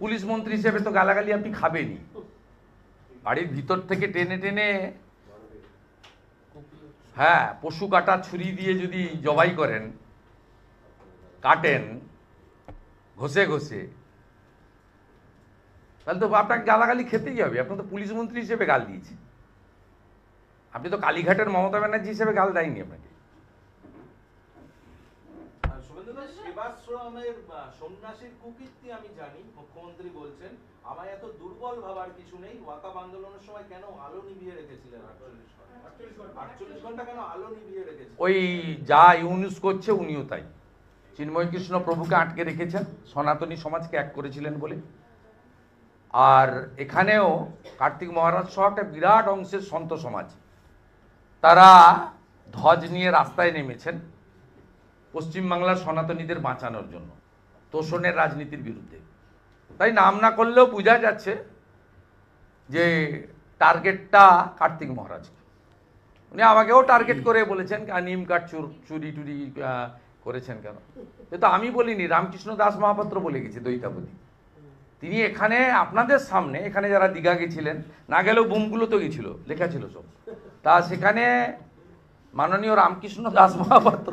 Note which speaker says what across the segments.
Speaker 1: Police মন্ত্রী হিসেবে তো গালাগালি আপনি খাবেনই। বাড়ির ভিতর থেকে টেনে টেনে হ্যাঁ পশু কাটা ছুরি দিয়ে যদি জবাই করেন, কাটেন, ঘষে ঘষে, তাহলে তো আপনাকে গালাগালি খেতেই হবে। আপনি তো পুলিশ মন্ত্রী হিসেবে গাল দিয়েছেন। আপনি তো কালীঘাটের মমতা ব্যানার্জি হিসেবে গাল দেয়নি আপনাকে
Speaker 2: আর শুভেন্দু দাস সেবাশ্রমের সন্ন্যাসীর কুকীর্তি আমি জানি মুখ্যমন্ত্রী বলছেন। আমায় এত দুর্বল ভাবার কিছু নেই। ওয়াকাব আন্দোলনের সময় কেন আলো নিভিয়ে রেখেছিলেন আটচল্লিশ ঘণ্টা কেন আলো নিভিয়ে রেখেছিলেন?
Speaker 1: ওই যা ইউনুস করছে উনিও তাই। চিন্ময় কৃষ্ণ প্রভুকে আটকে রেখেছেন। সনাতনী সমাজকে এক করেছিলেন বলে। আর এখানেও কার্তিক মহারাজ সহ একটা বিরাট অংশের সন্ত সমাজ। তারা ধ্বজ নিয়ে রাস্তায় নেমেছেন। পশ্চিমবাংলার সনাতনীদের বাঁচানোর জন্য, তোষণের রাজনীতির বিরুদ্ধে। তাই নাম না করলেও বোঝা যাচ্ছে যে টার্গেটটা কার্তিক মহারাজ। উনি আমাকেও টার্গেট করে বলেছেন নিম কাঠ চুর টুরি করেছেন কেন? কিন্তু আমি বলিনি, রামকৃষ্ণ দাস মহাপাত্র বলে গেছে দৈতাপতি তিনি এখানে, আপনাদের সামনে, এখানে যারা দীঘা গেছিলেন, না গেলেও বুমগুলো তো গেছিল, লেখা ছিল সব। তা সেখানে মাননীয় রামকৃষ্ণ দাস মহাপাত্র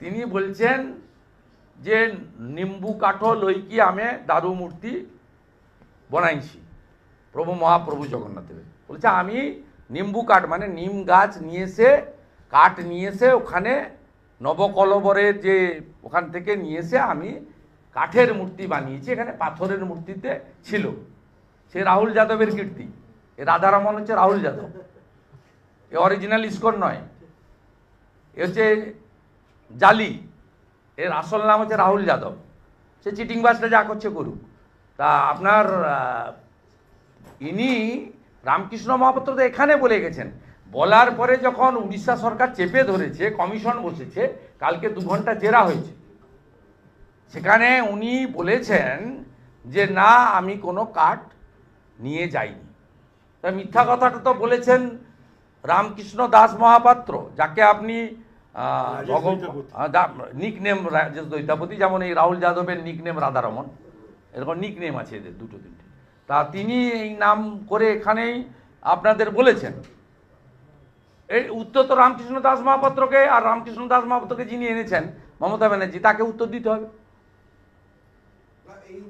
Speaker 1: তিনি বলছেন যে নিম্বু কাঠো লইকি আমে দারু মূর্তি বনাইছি। প্রভু মহাপ্রভু জগন্নাথ দেবের বলছে, আমি নিম্বু কাঠ মানে নিম গাছ নিয়ে এসে কাঠ নিয়ে এসে ওখানে নবকলবরের যে ওখান থেকে নিয়ে এসে আমি কাঠের মূর্তি বানিয়েছি, এখানে পাথরের মূর্তিতে ছিল। সে রাহুল যাদবের কীর্তি। এ রাধারমন হচ্ছে রাহুল যাদব। এ অরিজিনাল ইস্কন নয়। এ হচ্ছে জালি। এর আসল নাম হচ্ছে রাহুল যাদব। সে চিটিং বাসটা যা করছে করুক। তা আপনার ইনি রামকৃষ্ণ মহাপাত্র তো এখানে বলে গেছেন। বলার পরে যখন উড়িষ্যা সরকার চেপে ধরেছে, কমিশন বসেছে, কালকে দু ঘণ্টা জেরা হয়েছে। সেখানে উনি বলেছেন যে, না, আমি কোনো কাঠ নিয়ে যাইনি। তা মিথ্যা কথাটা তো বলেছেন রামকৃষ্ণ দাস মহাপাত্র, যাকে আপনি। নিক নেম রাজেশ দৈতাপতি যেমন এই রাহুল যাদবের নিক নেম রাধারমন এরকম নিক নেম আছে এদের দুটো তিনটে। তা তিনি এই নাম করে এখানেই আপনাদের বলেছেন। এই উত্তর তো রামকৃষ্ণ দাস মহাপাত্রকে আর রামকৃষ্ণ দাস মহাপাত্রকে যিনি এনেছেন মমতা ব্যানার্জি তাকে উত্তর দিতে হবে।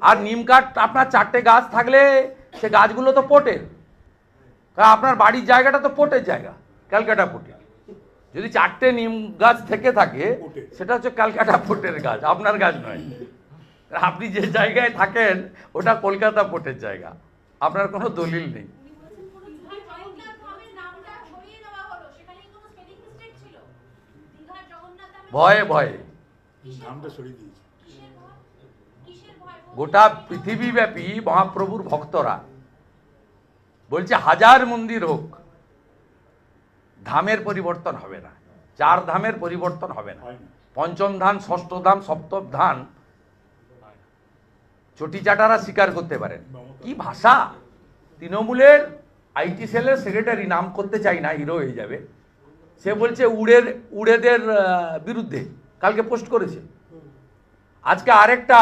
Speaker 1: আর নিম কাঠ আপনার চারটে গাছ থাকলে সে গাছগুলো তো পোটের আপনার বাড়ির জায়গাটা তো পোটের জায়গা ক্যালকাটা পোটে যদি চারটে নিম গাছ থেকে থাকে সেটা হচ্ছে ক্যালকাটা পোটের গাছ আপনার গাছ নয়। আপনি যে জায়গায় থাকেন ওটা কলকাতা পোটের জায়গা। আপনার কোনো দলিল নেই। ভয়ে ভয়। গোটা পৃথিবীব্যাপী মহাপ্রভুর ভক্তরা বলছে হাজার মন্দির হোক ধামের পরিবর্তন হবে না। চার ধামের পরিবর্তন হবে না। পঞ্চম ধান ষষ্ঠ ধাম সপ্তম ধান চটি চাটারা স্বীকার করতে পারেন। কি ভাষা? তৃণমূলের আইটি সেলের সেক্রেটারি নাম করতে চাই না হিরো হয়ে যাবে। সে বলছে উড়ের উড়েদের বিরুদ্ধে। কালকে পোস্ট করেছে। আজকে আরেকটা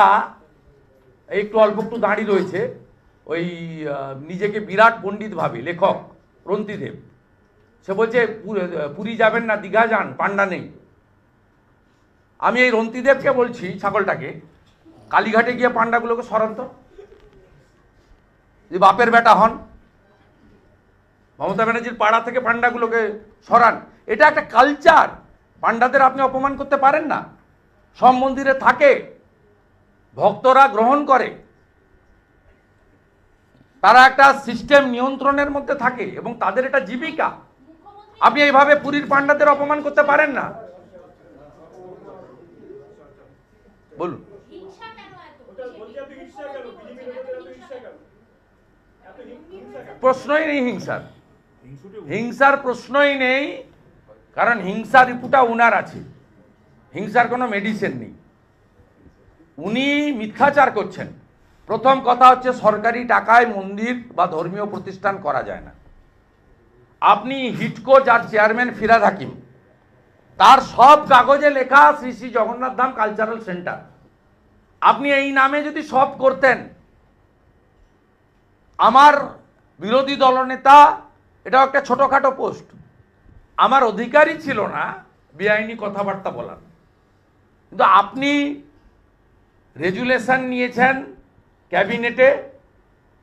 Speaker 1: একটু অল্প একটু দাঁড়িয়ে রয়েছে। ওই নিজেকে বিরাট পণ্ডিত ভাবে লেখক রন্তিদেব সে বলছে, পুরী যাবেন না, দীঘা যান, পান্ডা নেই। আমি এই রন্তিদেবকে বলছি, ছাগলটাকে, কালীঘাটে গিয়ে পান্ডাগুলোকে সরান্ত যে বাপের বেটা হন, মমতা ব্যানার্জির পাড়া থেকে পান্ডাগুলোকে সরান। এটা একটা কালচার পান্ডাদের আপনি অপমান করতে পারেন না। সব মন্দিরে থাকে, ভক্তরা গ্রহণ করে। তারা একটা সিস্টেম নিয়ন্ত্রণের মধ্যে থাকে এবং তাদের এটা জীবিকা। আপনি এইভাবে পুরীর পান্ডাদের অপমান করতে পারেন না। বলুন। প্রশ্নই নেই হিংসার। হিংসার প্রশ্নই নেই, কারণ হিংসা রিপুটা উনার আছে। হিংসার কোনো মেডিসিন নেই। উনি মিথ্যাচার করছেন। প্রথম কথা হচ্ছে সরকারি টাকায় মন্দির বা ধর্মীয় প্রতিষ্ঠান করা যায় না। আপনি হিটকো যার চেয়ারম্যান ফিরাদ হাকিম। তার সব কাগজে লেখা শ্রী শ্রী জগন্নাথ ধাম কালচারাল সেন্টার। আপনি এই নামে যদি সব করতেন, আমার বিরোধী দলনেতা, এটাও একটা ছোটোখাটো পোস্ট, আমার অধিকারই ছিল না বেআইনি কথাবার্তা বলার। কিন্তু আপনি রেজুলেশন নিয়েছেন ক্যাবিনেটে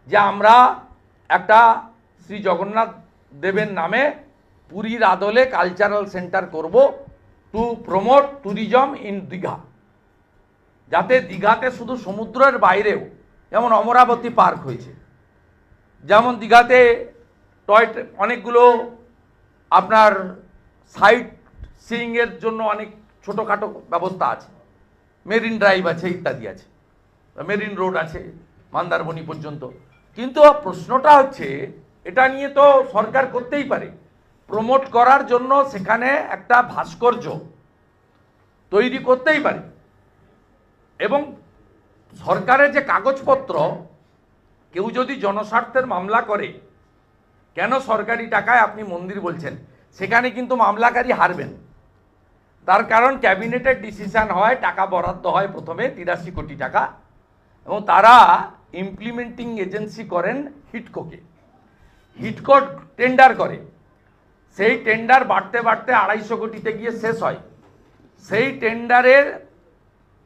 Speaker 1: যে আমরা একটা শ্রী জগন্নাথ দেবের নামে পুরীর আদলে কালচারাল সেন্টার করব to promote tourism in Digha. যাতে দীঘাতে শুধু সমুদ্রের বাইরেও যেমন অমরাবতী পার্ক হয়েছে, যেমন দীঘাতে টয় অনেকগুলো আপনার সাইট সিইংয়ের জন্য অনেক ছোটোখাটো ব্যবস্থা আছে। মেরিন ড্রাইভ আছে ইত্যাদি আছে। মেরিন রোড আছে, মন্দারমণি পর্যন্ত। কিন্তু প্রশ্নটা হচ্ছে এটা নিয়ে তো সরকার করতেই পারে। প্রমোট করার জন্য সেখানে একটা ভাস্কর্য তৈরি করতেই পারে। এবং সরকারের যে কাগজপত্র, কেউ যদি জনস্বার্থের মামলা করে, কেন সরকারি টাকায় আপনি মন্দির বলছেন? সেখানে কিন্তু মামলাকারী হারবেন। তার কারণ ক্যাবিনেটের ডিসিশন হয়, টাকা বরাদ্দ হয় প্রথমে, তিরাশি কোটি টাকা, এবং তারা ইমপ্লিমেন্টিং এজেন্সি করেন হিটকোকে। হিটকো টেন্ডার করে। সেই টেন্ডার বাড়তে বাড়তে আড়াইশো কোটিতে গিয়ে শেষ হয়। সেই টেন্ডারের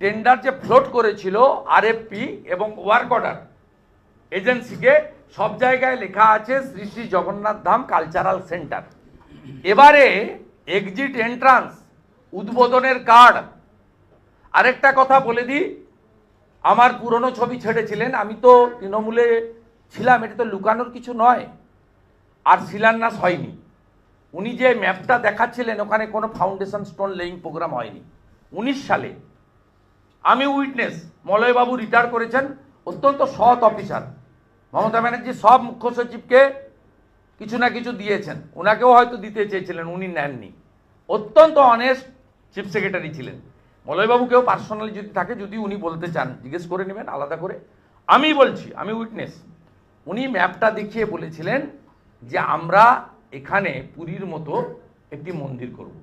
Speaker 1: টেন্ডার যে ফ্লোট করেছিল আরএফপি এবং ওয়ার্ক অর্ডার এজেন্সিকে, সব জায়গায় লেখা আছে শ্রী শ্রী জগন্নাথ ধাম কালচারাল সেন্টার। এবারে এক্সিট এন্ট্রান্স, উদ্বোধনের কার্ড। আরেকটা কথা বলে দিই, আমার পুরনো ছবি ছেড়েছিলেন, আমি তো তৃণমূলে ছিলাম, এটা তো লুকানোর কিছু নয়। আর শিলান্যাস হয়নি। উনি যে ম্যাপটা দেখাচ্ছিলেন, ওখানে কোনো ফাউন্ডেশন স্টোন লেইং প্রোগ্রাম হয়নি। উনিশ সালে আমি উইটনেস মলয়বাবু রিটায়ার করেছেন, অত্যন্ত সৎ অফিসার মমতা ব্যানার্জি সব মুখ্য সচিবকে কিছু না কিছু দিয়েছেন। ওনাকেও হয়তো দিতে চেয়েছিলেন, উনি নেননি। অত্যন্ত অনেস্ট চিফ সেক্রেটারি ছিলেন। মলয়বাবুকেও পার্সোনালি যদি থাকে, যদি উনি বলতে চান, জিজ্ঞেস করে নেবেন, আলাদা করে। আমি বলছি, আমি উইটনেস উনি ম্যাপটা দেখিয়ে বলেছিলেন যে আমরা এখানে পুরীর মতো একটি মন্দির করব।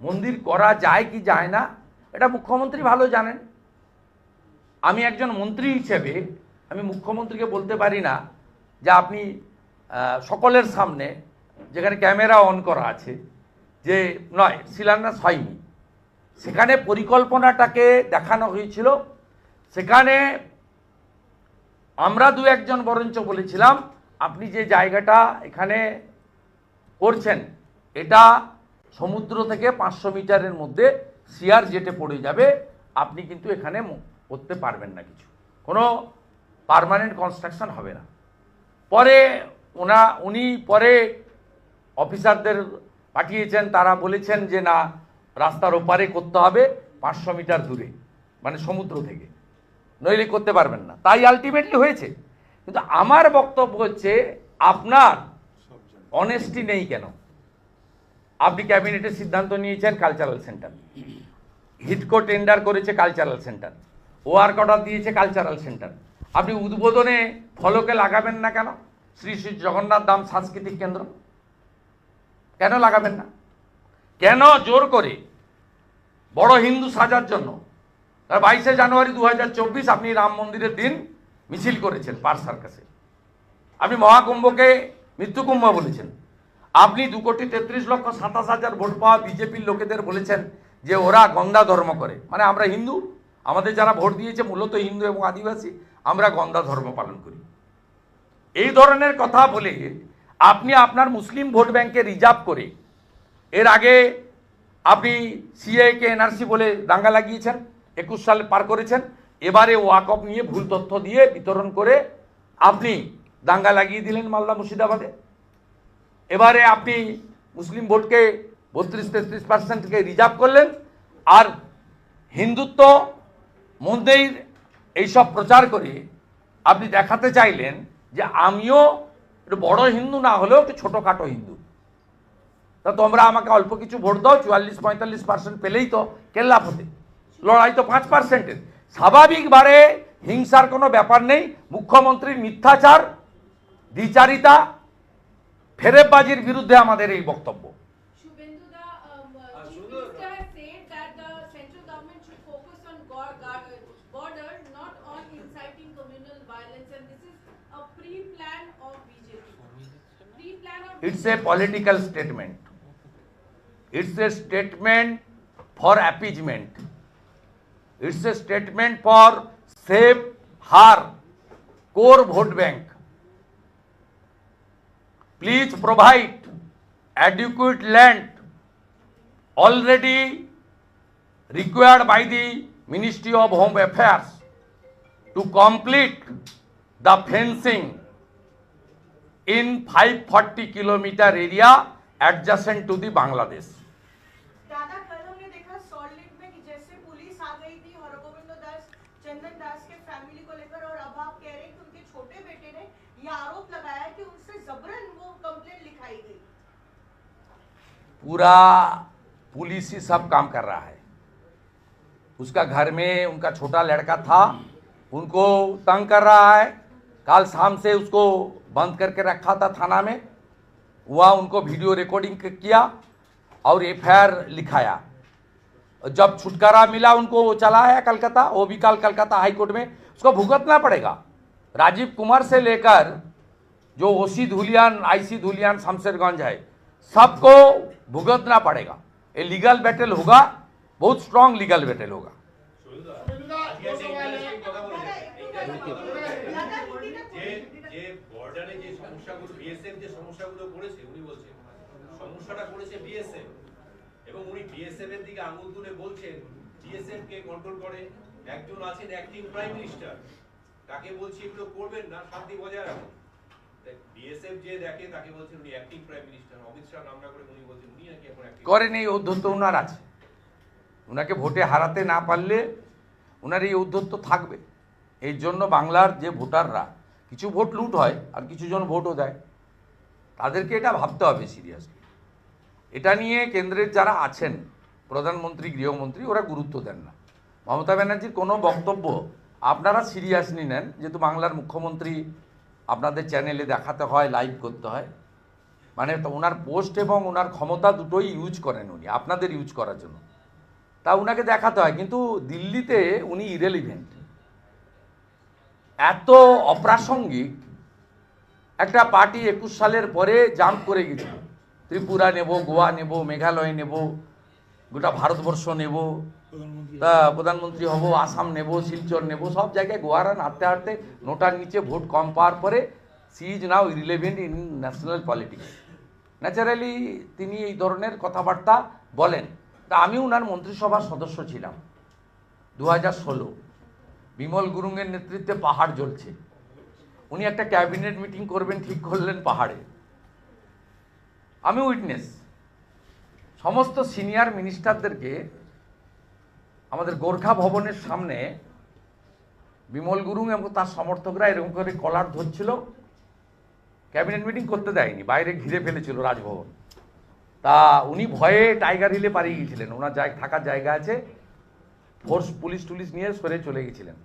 Speaker 1: মন্দির করা যায় কি যায় না, এটা মুখ্যমন্ত্রী ভালো জানেন। আমি একজন মন্ত্রী হিসেবে আমি মুখ্যমন্ত্রীকে বলতে পারি না যে আপনি সকলের সামনে যেখানে ক্যামেরা অন করা আছে, যে নয়, শিলান্যাস হয়নি। সেখানে পরিকল্পনাটাকে দেখানো হয়েছিল। সেখানে আমরা দু একজন বরঞ্চ বলেছিলাম আপনি যে জায়গাটা এখানে করছেন, এটা সমুদ্র থেকে পাঁচশো মিটারের মধ্যে সিয়ার জেটে পড়ে যাবে, আপনি কিন্তু এখানে করতে পারবেন না কিছু। কোনো পার্মানেন্ট কনস্ট্রাকশন হবে না। পরে ওনা, উনি পরে অফিসারদের পাঠিয়েছেন, তারা বলেছেন যে না, রাস্তার ওপারে করতে হবে পাঁচশো মিটার দূরে মানে সমুদ্র থেকে। নইলে করতে পারবেন না। তাই আলটিমেটলি হয়েছে। কিন্তু আমার বক্তব্য হচ্ছে, আপনার অনেস্টি নেই কেন? আপনি ক্যাবিনেটের সিদ্ধান্ত নিয়েছেন কালচারাল সেন্টার হিটকো টেন্ডার করেছে কালচারাল সেন্টার ওয়ার্ক অর্ডার দিয়েছে কালচারাল সেন্টার আপনি উদ্বোধনে ফলকে লাগাবেন না কেন? শ্রী শ্রী জগন্নাথ ধাম সাংস্কৃতিক কেন্দ্র। কেন লাগাবেন না? কেন জোর করে বড় হিন্দু সাজার জন্য? বাইশে জানুয়ারি দু হাজার চব্বিশ আপনি রাম মন্দিরের দিন মিছিল করেছেন পার সার্কাসে আপনি মহাকুম্ভকে মৃত্যুকুম্ভ বলেছেন। আপনি দু কোটি তেত্রিশ লক্ষ সাতাশ হাজার ভোট পাওয়া বিজেপির লোকেদের বলেছেন যে ওরা গঙ্গা ধর্ম করে। মানে আমরা হিন্দু, আমাদের যারা ভোট দিয়েছে মূলত হিন্দু এবং আদিবাসী, আমরা গঙ্গা ধর্ম পালন করি। এই ধরনের কথা বলে আপনি আপনার মুসলিম ভোট ব্যাংকে রিজার্ভ করে, এর আগে আপনি সিএকে এনআরসি বলে দাঙ্গা লাগিয়েছেন, একুশ সালে পার করেছেন এবারে ওয়াকফ নিয়ে ভুল তথ্য দিয়ে বিতরণ করে আপনি দাঙ্গা লাগিয়ে দিলেন মালদা মুর্শিদাবাদে। এবারে আপনি মুসলিম ভোটকে বত্রিশ তেত্রিশ পার্সেন্টকে রিজার্ভ করলেন। আর হিন্দুত্ব মন্দির এইসব প্রচার করে আপনি দেখাতে চাইলেন যে আমিও বড় হিন্দু না হলেও একটু ছোটোখাটো হিন্দু। তা তোমরা আমাকে অল্প কিছু ভোট দাও, চুয়াল্লিশ পঁয়তাল্লিশ পার্সেন্ট পেলেই তো কেল্লাপ হতে লড়াই তো পাঁচ পার্সেন্টের স্বাভাবিকভাবে হিংসার কোনো ব্যাপার নেই। মুখ্যমন্ত্রীর মিথ্যাচার দ্বিচারিতা ফেরেববাজির বিরুদ্ধে আমাদের এই বক্তব্য। It's a political statement it's a statement for appeasement It's a statement for save her core vote bank. Please provide adequate land already required by the Ministry of Home Affairs to complete the fencing in 540 kilometer area adjacent to the Bangladesh. पूरा police ही सब काम कर रहा है। उसका घर में उनका छोटा लड़का था, उनको तंग कर रहा है। कल शाम से उसको बंद करके रखा था थाना में। वहाँ उनको वीडियो रिकॉर्डिंग किया और एफ़ लिखाया। जब छुटकारा मिला उनको, वो चला आया कलकत्ता, वो भी कल कलकत्ता हाईकोर्ट में। उसको भुगतना पड़ेगा। राजीव कुमार से लेकर जो ओसी धुलियान, आईसी धुलियान, शमशेरगंज है सबको भुगतना पड़ेगा ये लीगल बैटल होगा बहुत स्ट्रांग लीगल बैटल होगा
Speaker 3: दादा हिंदी में
Speaker 4: যে যে বর্ডারে যে সমস্যাগুলো বিএসএফ যে সমস্যাগুলো করেছে উনি বলছেন সমস্যাটা করেছে বিএসএফ এবং উনি বিএসএফ এর দিকে আঙুল তুলে বলছেন বিএসএফ কে কন্ট্রোল করে একজন আছেন অ্যাক্টিং প্রাইম মিনিস্টার তাকে বলছি এগুলো করবেন না শান্তি বজায় রাখুন
Speaker 1: করেন এই উদ্ধত্ত ওনার আছে। ওনাকে ভোটে হারাতে না পারলে ওনার এই উদ্ধত্ত থাকবে। এই জন্য বাংলার যে ভোটাররা, কিছু ভোট লুট হয় আর কিছু জন ভোটও দেয়। তাদেরকে এটা ভাবতে হবে সিরিয়াসলি এটা নিয়ে কেন্দ্রের যারা আছেন, প্রধানমন্ত্রী, গৃহমন্ত্রী, ওরা গুরুত্ব দেন না। মমতা ব্যানার্জির কোনো বক্তব্য আপনারা সিরিয়াসলি নেন, যেহেতু বাংলার মুখ্যমন্ত্রী আপনাদের চ্যানেলে দেখাতে হয় লাইভ করতে হয়। মানে ওনার পোস্ট এবং ওনার ক্ষমতা দুটোই ইউজ করেন উনি, আপনাদের ইউজ করার জন্য। তা উনাকে দেখাতে হয়, কিন্তু দিল্লিতে উনি ইরেলিভেন্ট এত অপ্রাসঙ্গিক, একটা পার্টি একুশ সালের পরে জাম্প করে গেছিল। ত্রিপুরা নেব, গোয়া নেব, মেঘালয় নেব গোটা ভারতবর্ষ নেব, তা প্রধানমন্ত্রী হব, আসাম নেব, শিলচর নেব, সব জায়গায় গোয়ারা নাড়তে হাঁটতে নোটার নিচে ভোট কম পাওয়ার পরে she is now irrelevant in national politics. Naturally তিনি এই ধরনের কথাবার্তা বলেন। তা আমি ওনার মন্ত্রিসভার সদস্য ছিলাম দু হাজার ষোলো। বিমল গুরুংয়ের নেতৃত্বে পাহাড় জ্বলছে। উনি একটা ক্যাবিনেট মিটিং করবেন, ঠিক করলেন পাহাড়ে। আমি উইটনেস। সমস্ত সিনিয়র মিনিস্টারদেরকে আমাদের গোর্খা ভবনের সামনে বিমল গুরুং এবং তার সমর্থকরা এরকম করে কলার ধরছিল। ক্যাবিনেট মিটিং করতে দেয়নি, বাইরে ঘিরে ফেলেছিল রাজভবন। তা উনি ভয়ে টাইগার হিলে পালিয়ে গিয়েছিলেন, ওনার জায়গা থাকার জায়গা আছে। ফোর্স, পুলিশ টুলিশ নিয়ে সরে চলে গেছিলেন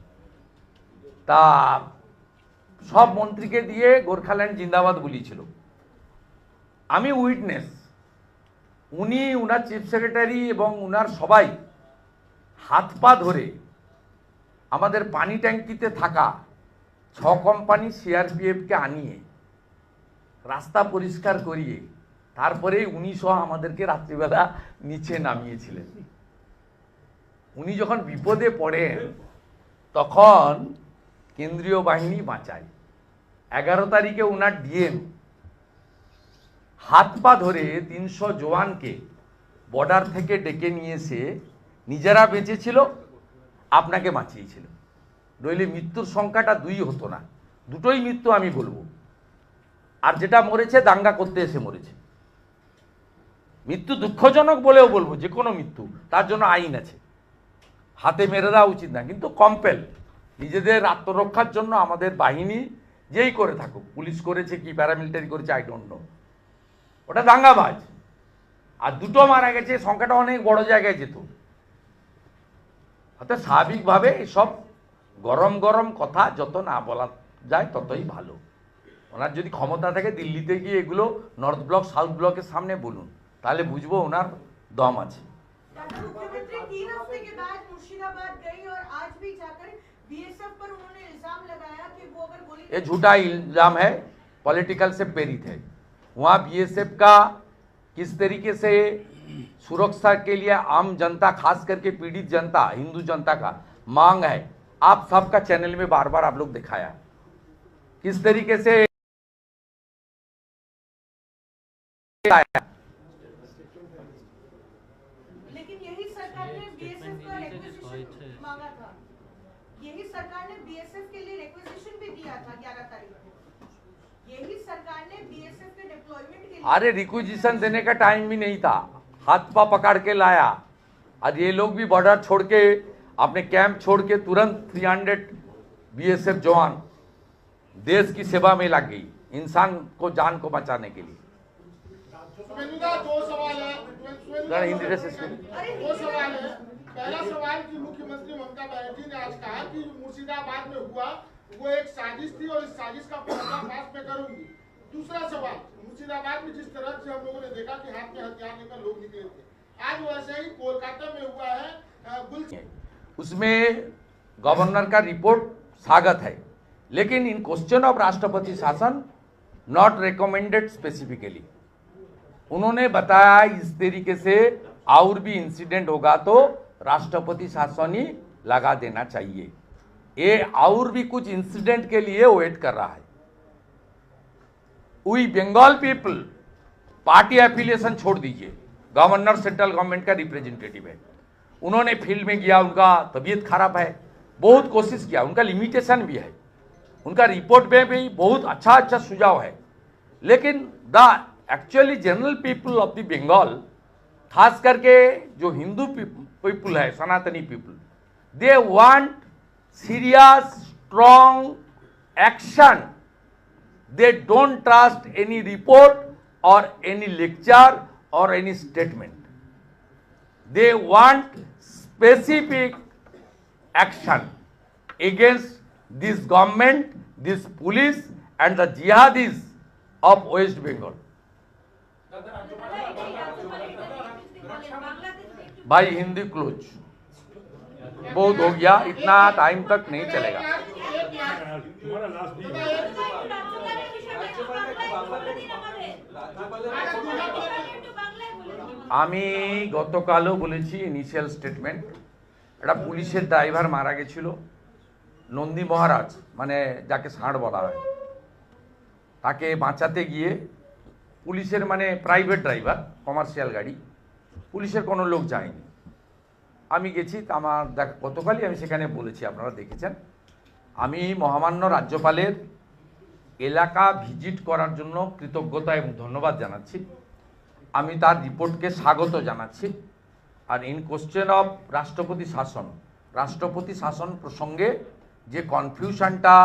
Speaker 1: তা সব মন্ত্রীকে দিয়ে গোর্খাল্যান্ড জিন্দাবাদ বলিয়েছিল। আমি উইটনেস উনি, উনার চিফ সেক্রেটারি এবং উনার সবাই হাত পা ধরে আমাদের পানি ট্যাঙ্কিতে থাকা ছ কোম্পানি সিআরপিএফকে আনিয়ে রাস্তা পরিষ্কার করিয়ে তারপরে উনি সহ আমাদেরকে রাত্রিবেলা নিচে নামিয়েছিলেন। উনি যখন বিপদে পড়েন, তখন কেন্দ্রীয় বাহিনী বাঁচায়। এগারো তারিখে ওনার ডিএম হাত পা ধরে তিনশো জওয়ানকে বর্ডার থেকে ডেকে নিয়ে এসে নিজেরা বেঁচেছিল, আপনাকে বাঁচিয়েছিল। নইলে মৃত্যুর সংখ্যাটা দুই হতো না। দুটোই মৃত্যু আমি বলব। আর যেটা মরেছে, দাঙ্গা করতে এসে মরেছে। মৃত্যু দুঃখজনক বলেও বলব, যে কোনো মৃত্যু, তার জন্য আইন আছে। হাতে মেরে দেওয়া উচিত না, কিন্তু কম্পেল। নিজেদের আত্মরক্ষার জন্য আমাদের বাহিনী যেই করে থাকুক, পুলিশ করেছে কি প্যারামিলিটারি করেছে আই ডোন্ট নো ওটা দাঙ্গাবাজ আর দুটো মারা গেছে সংখ্যাটা অনেক বড় জায়গায় যেত অর্থাৎ স্বাভাবিকভাবে এসব গরম গরম কথা যত না বলা যায় ততই ভালো ওনার যদি ক্ষমতা থাকে দিল্লিতে গিয়ে এগুলো নর্থ ব্লক সাউথ ব্লকের সামনে বলুন তাহলে বুঝবো ওনার দম আছে
Speaker 3: दादा मुख्यमंत्री तीन हफ्ते के बाद मुर्शिदाबाद गई और आज भी जाकर बीएसएफ पर उन्होंने इल्जाम लगाया कि वो अगर गोली
Speaker 1: ये झूठा इल्जाम है पॉलिटिकल से प्रेरित है वहाँ बीएसएफ का किस तरीके से सुरक्षा के लिए आम जनता, खास करके पीड़ित जनता, हिंदू जनता का मांग है, आप सबका चैनल में बार बार आप लोग दिखाया। किस तरीके से
Speaker 3: लेकिन यही सरकार ने बीएसएफ का रिक्वेजिशन मांगा था यही सरकार ने बीएसएफ के लिए रिक्वेजिशन भी दिया था 11 तारीख को यही सरकार ने बीएसएफ के डिप्लॉयमेंट के लिए
Speaker 1: अरे रिक्विजिशन देने का टाइम भी नहीं था। हाथ पा पकड़ के लाया। और ये लोग भी बॉर्डर छोड़ के अपने कैंप छोड़ के तुरंत 300 बीएसएफ जवान देश की सेवा में लग गई इंसान को जान को बचाने के लिए।
Speaker 5: है।
Speaker 1: हिंदी
Speaker 5: है। पहला सवाल कि मुख्यमंत्री ममता बनर्जी ने आज कहा कि मुर्शिदाबाद में हुआ वो एक साजिश थी और इस साजिश का पर्दाफाश मैं करूँगी। दूसरा सवाल, मुर्शिदाबाद में जिस तरह से हम लोगों ने देखा कि हाथ में हथियार लेकर लोग निकले थे, आज वैसे ही कोलकाता में हुआ है
Speaker 1: उसमें गवर्नर का रिपोर्ट स्वागत है, लेकिन इन क्वेश्चन ऑफ़ राष्ट्रपति शासन नॉट रिकमेंडेड स्पेसिफिकली उन्होंने बताया इस तरीके से और भी इंसिडेंट होगा तो राष्ट्रपति शासन ही लगा देना चाहिए। ये और भी कुछ इंसिडेंट के लिए वेट कर रहा है। We Bengal people party affiliation छोड़ दीजिए। गवर्नर सेंट्रल गवर्नमेंट का रिप्रेजेंटेटिव है। उन्होंने फ़ील्ड में गया उनका तबीयत खराब है। बहुत कोशिश किया, उनका लिमिटेशन भी है। उनका रिपोर्ट में भी बहुत अच्छा अच्छा सुझाव है। लेकिन the actually general people of the Bengal खास करके जो हिंदू पीपल है, Sanatani people they want serious strong action they don't trust any report or any lecture or any statement they want specific action against this government this police and the jihadis of West Bengal भाई, Hindi close बहुत हो गया, इतना time तक नहीं चलेगा. আমি গতকালও বলেছি ইনিশিয়াল স্টেটমেন্ট একটা পুলিশের ড্রাইভার মারা গেছিল, নন্দী মহারাজ মানে যাকে ষাঁড় বলা হয়। তাকে বাঁচাতে গিয়ে পুলিশের মানে প্রাইভেট ড্রাইভার কমার্শিয়াল গাড়ি, পুলিশের কোনো লোক যায়নি। আমি গেছি আমার দেখ, গতকালই আমি সেখানে বলেছি, আপনারা দেখেছেন। আমি মহামান্য রাজ্যপালের এলাকা ভিজিট করার জন্য কৃতজ্ঞতা এবং ধন্যবাদ জানাচ্ছি। আমি তার রিপোর্টকে স্বাগত জানাচ্ছি। আর ইন কোশ্চেন অফ রাষ্ট্রপতি শাসন রাষ্ট্রপতি শাসন প্রসঙ্গে যে কনফিউশনটা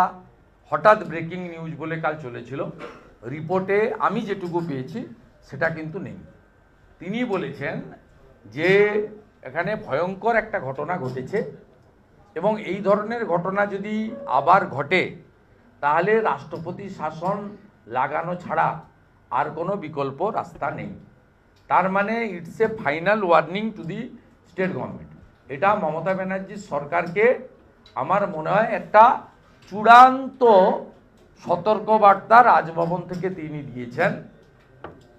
Speaker 1: হঠাৎ ব্রেকিং নিউজ বলে কাল চলেছিল, রিপোর্টে আমি যেটুকু পেয়েছি সেটা কিন্তু নেই। তিনি বলেছেন যে এখানে ভয়ঙ্কর একটা ঘটনা ঘটেছে এবং এই ধরনের ঘটনা যদি আবার ঘটে তাহলে রাষ্ট্রপতি শাসন লাগানো ছাড়া আর কোনো বিকল্প রাস্তা নেই। তার মানে it's a final warning to the state government এটা মমতা ব্যানার্জির সরকারকে আমার মনে হয় একটা চূড়ান্ত সতর্কবার্তা রাজভবন থেকে তিনি দিয়েছেন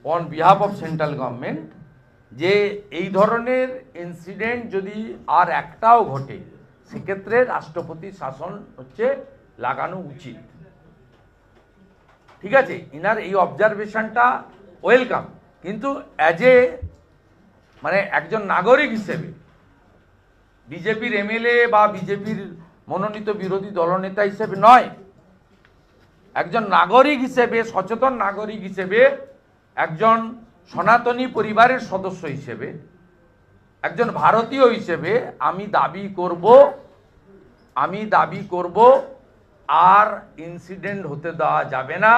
Speaker 1: on behalf of central government যে এই ধরনের ইনসিডেন্ট যদি আর একটাও ঘটে, সেক্ষেত্রে রাষ্ট্রপতি শাসন হচ্ছে লাগানো উচিত। ঠিক আছে? ইনার এই অবজারভেশনটা ওয়েলকাম কিন্তু অ্যাজ এ মানে একজন নাগরিক হিসেবে, বিজেপির এমএলএ বা বিজেপির মনোনীত বিরোধী দলনেতা হিসেবে নয়। একজন নাগরিক হিসেবে, সচেতন নাগরিক হিসেবে, একজন সনাতনী পরিবারের সদস্য হিসেবে, একজন ভারতীয় হিসেবে আমি দাবি করব, আমি দাবি করব আর ইনসিডেন্ট হতে দেওয়া যাবে না।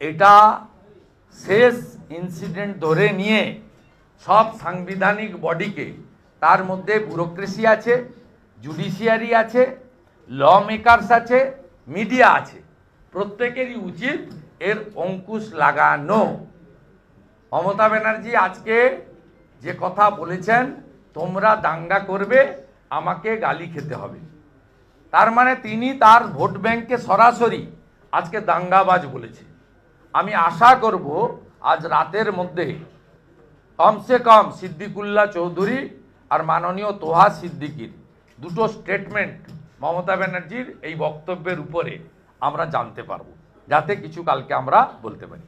Speaker 1: এটা শেষ ইনসিডেন্ট ধরে নিয়ে সব সাংবিধানিক বডিকে, তার মধ্যে ব্যুরোক্রেসি আছে জুডিশিয়ারি আছে ল মেকারস আছে মিডিয়া আছে। প্রত্যেকেরই উচিত এর অঙ্কুশ লাগানো। মমতা ব্যানার্জি আজকে যে কথা বলেছেন, তোমরা দাঙ্গা করবে, আমাকে গালি খেতে হবে। তার মানে তিনি তার ভোট ব্যাংককে সরাসরি আজকে দাঙ্গাবাজ বলেছে। আমি আশা করব আজ রাতের মধ্যে কমসে কম সিদ্দিকুল্লা চৌধুরী আর মাননীয় তোহা সিদ্দিকির দুটো স্টেটমেন্ট মমতা ব্যানার্জির এই বক্তব্যের উপরে আমরা জানতে পারব। যাতে কিছু কালকে আমরা বলতে পারি।